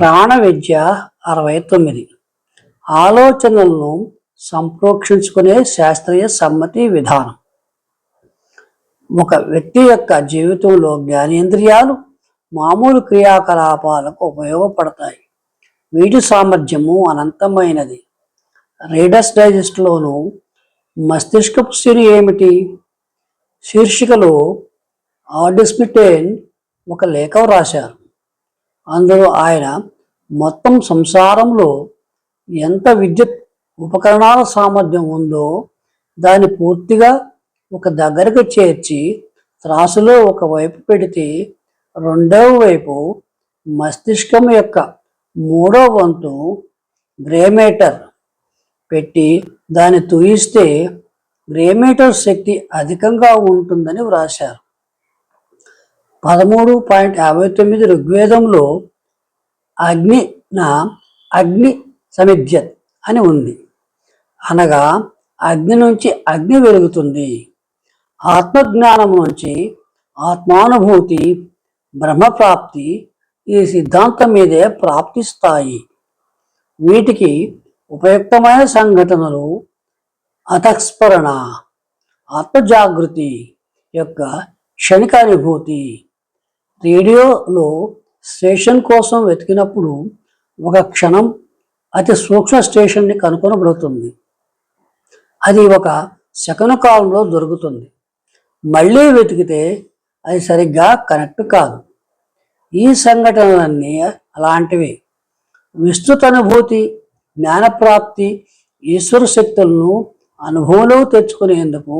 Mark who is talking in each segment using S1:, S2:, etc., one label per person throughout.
S1: ప్రాణ విద్య అరవై తొమ్మిది. ఆలోచనలను సంప్రోక్షించుకునే శాస్త్రీయ సమ్మతి విధానం. ఒక వ్యక్తి యొక్క జీవితంలో జ్ఞానేంద్రియాలు మామూలు క్రియాకలాపాలకు ఉపయోగపడతాయి. వీటి సామర్థ్యము అనంతమైనది. రీడర్స్ డైజెస్ట్లోను మస్తిష్కపు సిరి ఏమిటి? శీర్షికలో ఆర్డిస్మిటేన్ ఒక లేఖ రాశారు. అందులో ఆయన మొత్తం సంసారంలో ఎంత విద్యుత్ ఉపకరణాల సామర్థ్యం ఉందో దాన్ని పూర్తిగా ఒక దగ్గరకు చేర్చి త్రాసులో ఒక వైపు పెడితే రెండవ వైపు మస్తిష్కం యొక్క మూడో వంతు గ్రేమేటర్ పెట్టి దాన్ని తూయిస్తే గ్రేమేటర్ శక్తి అధికంగా ఉంటుందని వ్రాశారు. పదమూడు పాయింట్ యాభై తొమ్మిది ఋగ్వేదంలో అగ్ని నా అగ్ని సమిధ్యత్ అని ఉంది. అనగా అగ్ని నుంచి అగ్ని వెలుగుతుంది. ఆత్మజ్ఞానం నుంచి ఆత్మానుభూతి బ్రహ్మప్రాప్తి ఈ సిద్ధాంతం మీదే ప్రాప్తిస్తాయి. వీటికి ఉపయుక్తమైన సంఘటనలు అతస్మరణ ఆత్మజాగృతి యొక్క క్షణిక అనుభూతి రేడియోలో స్టేషన్ కోసం వెతికినప్పుడు ఒక క్షణం అతి సూక్ష్మ స్టేషన్ని కనుగొనబడుతుంది అది ఒక సెకండ్ కాలంలో దొరుకుతుంది. మళ్ళీ వెతికితే అది సరిగ్గా కనెక్ట్ కాదు. ఈ సంఘటనలన్నీ అలాంటివి. విస్తృత అనుభూతి జ్ఞానప్రాప్తి ఈశ్వర శక్తులను అనుభవంలో తెచ్చుకునేందుకు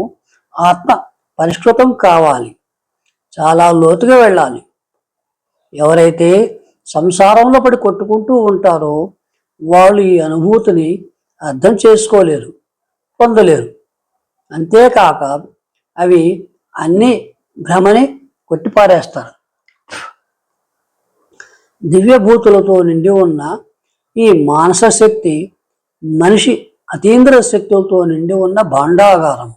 S1: ఆత్మ పరిష్కృతం కావాలి. చాలా లోతుగా వెళ్ళాలి. ఎవరైతే సంసారంలో పడి కొట్టుకుంటూ ఉంటారో వాళ్ళు ఈ అనుభూతిని అర్థం చేసుకోలేరు పొందలేరు. అంతేకాక అవి అన్ని భ్రమని కొట్టిపారేస్తారు. దివ్యభూతులతో నిండి ఉన్న ఈ మానస శక్తి మనిషి అతీంద్ర శక్తులతో నిండి ఉన్న భాండాగారం.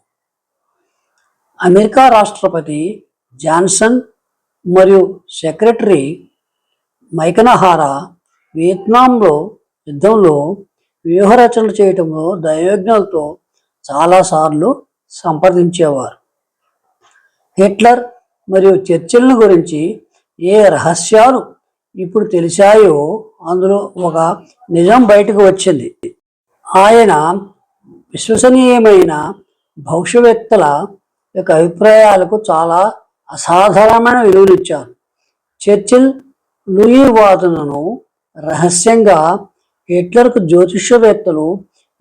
S1: అమెరికా రాష్ట్రపతి జాన్సన్ మరియు సెక్రటరీ మైకనహారా వియత్నాంలో యుద్ధంలో వ్యూహరచనలు చేయటంలో దైవజ్ఞులతో చాలాసార్లు సంప్రదించేవారు. హిట్లర్ మరియు చర్చిలను గురించి ఏ రహస్యాలు ఇప్పుడు తెలిసాయో అందులో ఒక నిజం బయటకు వచ్చింది. ఆయన విశ్వసనీయమైన భవిష్యవేత్తల యొక్క అభిప్రాయాలకు చాలా అసాధారణమైన విలువలిచ్చారు చర్చిల్ లూయి వాదనను రహస్యంగా హిట్లర్కు జ్యోతిష్యవేత్తలు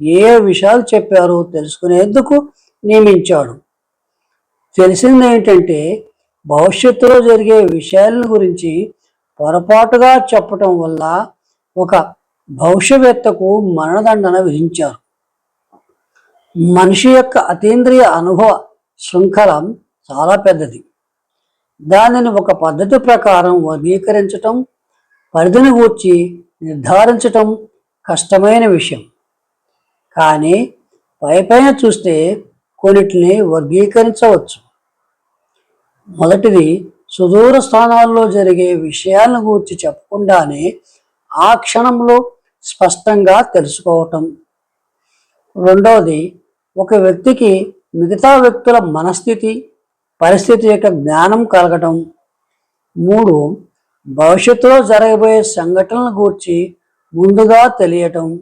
S1: ఏ విషయాలు చెప్పారో తెలుసుకునేందుకు నియమించాడు. తెలిసింది ఏంటంటే భవిష్యత్తులో జరిగే విషయాల గురించి పొరపాటుగా చెప్పటం వల్ల ఒక భవిష్యవేత్తకు మరణదండన విధించారు. మనిషి యొక్క అతీంద్రియ అనుభవ శృంఖలం చాలా పెద్దది. దానిని ఒక పద్ధతి ప్రకారం వర్గీకరించటం పరిధిని గూర్చి నిర్ధారించటం కష్టమైన విషయం. కానీ పైపైన చూస్తే కొన్నిటిని వర్గీకరించవచ్చు. మొదటిది సుదూర స్థానాల్లో జరిగే విషయాలను గూర్చి చెప్పకుండానే ఆ క్షణంలో స్పష్టంగా తెలుసుకోవటం. రెండవది ఒక వ్యక్తికి మిగతా వ్యక్తుల మనస్థితి పరిస్థితి యొక్క జ్ఞానం కలగటం. మూడు భవిష్యత్తులో జరగబోయే సంఘటనల గూర్చి ముందుగా తెలియటం.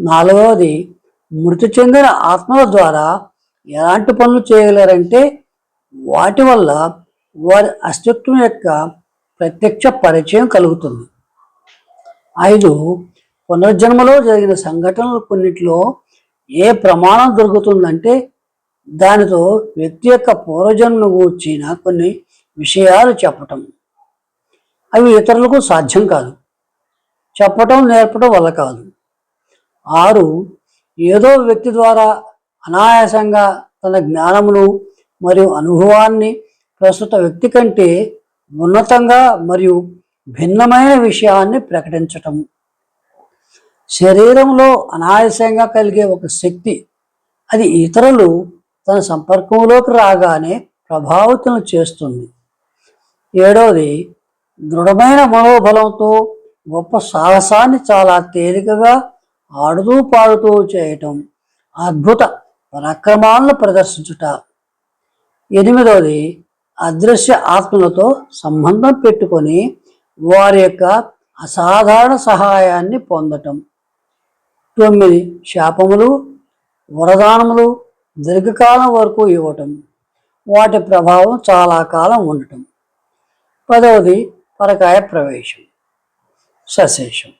S1: నాలుగవది మృతి చెందిన ఆత్మల ద్వారా ఎలాంటి పనులు చేయగలరంటే వాటి వల్ల వారి అస్తిత్వం యొక్క ప్రత్యక్ష పరిచయం కలుగుతుంది. ఐదు పునర్జన్మలో జరిగిన సంఘటనలు కొన్నిటిలో ఏ ప్రమాణం దొరుకుతుందంటే దానితో వ్యక్తి యొక్క పూర్వజన్మను గూర్చిన కొన్ని విషయాలు చెప్పటం. అవి ఇతరులకు సాధ్యం కాదు. చెప్పటం నేర్పడం వల్ల కాదు. ఆరు ఏదో వ్యక్తి ద్వారా అనాయాసంగా తన జ్ఞానమును మరియు అనుభవాన్ని ప్రస్తుత వ్యక్తి కంటే ఉన్నతంగా మరియు భిన్నమైన విషయాన్ని ప్రకటించటం. శరీరంలో అనాయాసంగా కలిగే ఒక శక్తి అది ఇతరులు తన సంపర్కంలోకి రాగానే ప్రభావితం చేస్తుంది. ఏడవది దృఢమైన మనోబలంతో గొప్ప సాహసాన్ని చాలా తేలికగా ఆడుతూ పాడుతూ చేయటం అద్భుత పరాక్రమాలను ప్రదర్శించుట. ఎనిమిదవది అదృశ్య ఆత్మలతో సంబంధం పెట్టుకొని వారి యొక్క అసాధారణ సహాయాన్ని పొందటం. తొమ్మిది శాపములు వరదానములు దీర్ఘకాలం వరకు ఇవ్వటం. వాటి ప్రభావం చాలా కాలం ఉండటం. పదవది పరకాయ ప్రవేశం. సశేషం.